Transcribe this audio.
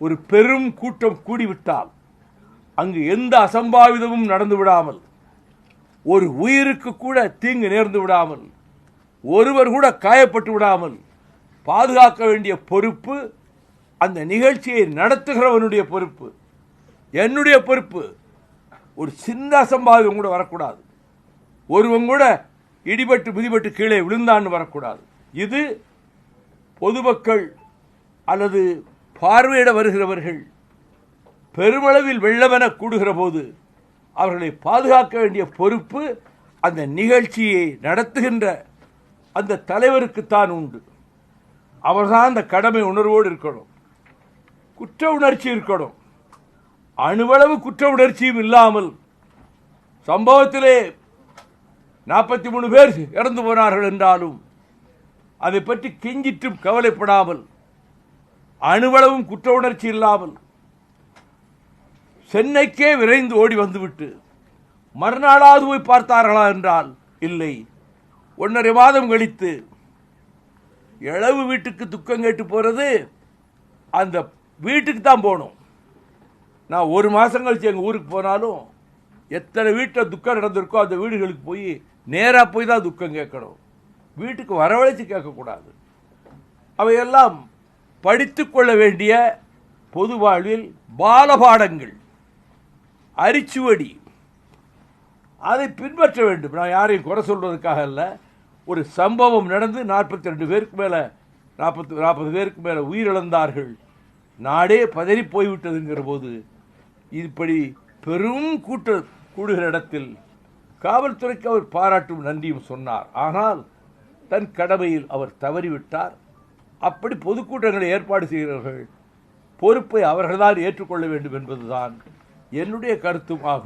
ஒரு பெரும் கூட்டம் கூடிவிட்டால் அங்கு எந்த அசம்பாவிதமும் நடந்து விடாமல் ஒரு உயிருக்கு கூட தீங்கு நேர்ந்து விடாமல் ஒருவர் கூட காயப்பட்டு விடாமல் பாதுகாக்க வேண்டிய பொறுப்பு அந்த நிகழ்ச்சியை நடத்துகிறவனுடைய பொறுப்பு. என்னுடைய பொறுப்பு ஒரு சின்ன அசம்பாவிதம் கூட வரக்கூடாது. ஒருவன் கூட இடிபட்டு மிதிபட்டு கீழே விழுந்தான்னு வரக்கூடாது. இது பொதுமக்கள் அல்லது பார்வையிட வருகிறவர்கள் பெருமளவில் வெள்ளமென கூடுகிற போது அவர்களை பாதுகாக்க வேண்டிய பொறுப்பு அந்த நிகழ்ச்சியை நடத்துகின்ற அந்த தலைவருக்குத்தான் உண்டு. அவர்தான் அந்த கடமை உணர்வோடு இருக்கணும். குற்ற உணர்ச்சி இருக்கணும். அணுவளவு குற்ற உணர்ச்சியும் இல்லாமல் சம்பவத்திலே நாற்பத்தி மூணு பேர் இறந்து போனார்கள் என்றாலும் அதை பற்றி கிஞ்சிற்றும் கவலைப்படாமல் அணுவளவும் குற்ற உணர்ச்சி இல்லாமல் சென்னைக்கே விரைந்து ஓடி வந்துவிட்டு மறுநாளாவது போய் பார்த்தார்களா என்றால் இல்லை. ஒன்றரை மாதம் கழித்து இளவு வீட்டுக்கு துக்கம் கேட்டு போகிறது அந்த வீட்டுக்கு தான் போகணும். நான் ஒரு மாதம் கழித்து எங்கள் ஊருக்கு போனாலும் எத்தனை வீட்டில் துக்கம் நடந்திருக்கோ அந்த வீடுகளுக்கு போய் நேராக போய் தான் துக்கம் கேட்கணும். வீட்டுக்கு வரவழைச்சு கேட்கக்கூடாது. அவையெல்லாம் படித்துக்கொள்ள வேண்டிய பொது வாழ்வில் பாலபாடங்கள் அரிச்சுவடி அதை பின்பற்ற வேண்டும். நான் யாரையும் குறை சொல்வதற்காக அல்ல. ஒரு சம்பவம் நடந்து நாற்பத்தி ரெண்டு பேருக்கு மேலே நாற்பத்தி நாற்பது பேருக்கு மேலே உயிரிழந்தார்கள். நாடே பதறி போய்விட்டதுங்கிற போது இப்படி பெரும் கூட்ட கூடுகிற இடத்தில் காவல்துறைக்கு அவர் பாராட்டும் நன்றியும் சொன்னார். ஆனால் தன் கடமையில் அவர் தவறிவிட்டார். அப்படி பொதுக்கூட்டங்களை ஏற்பாடு செய்கிறார்கள். பொறுப்பை அவர்கள்தான் ஏற்றுக்கொள்ள வேண்டும் என்பதுதான் என்னுடைய கருத்தும் ஆகும்.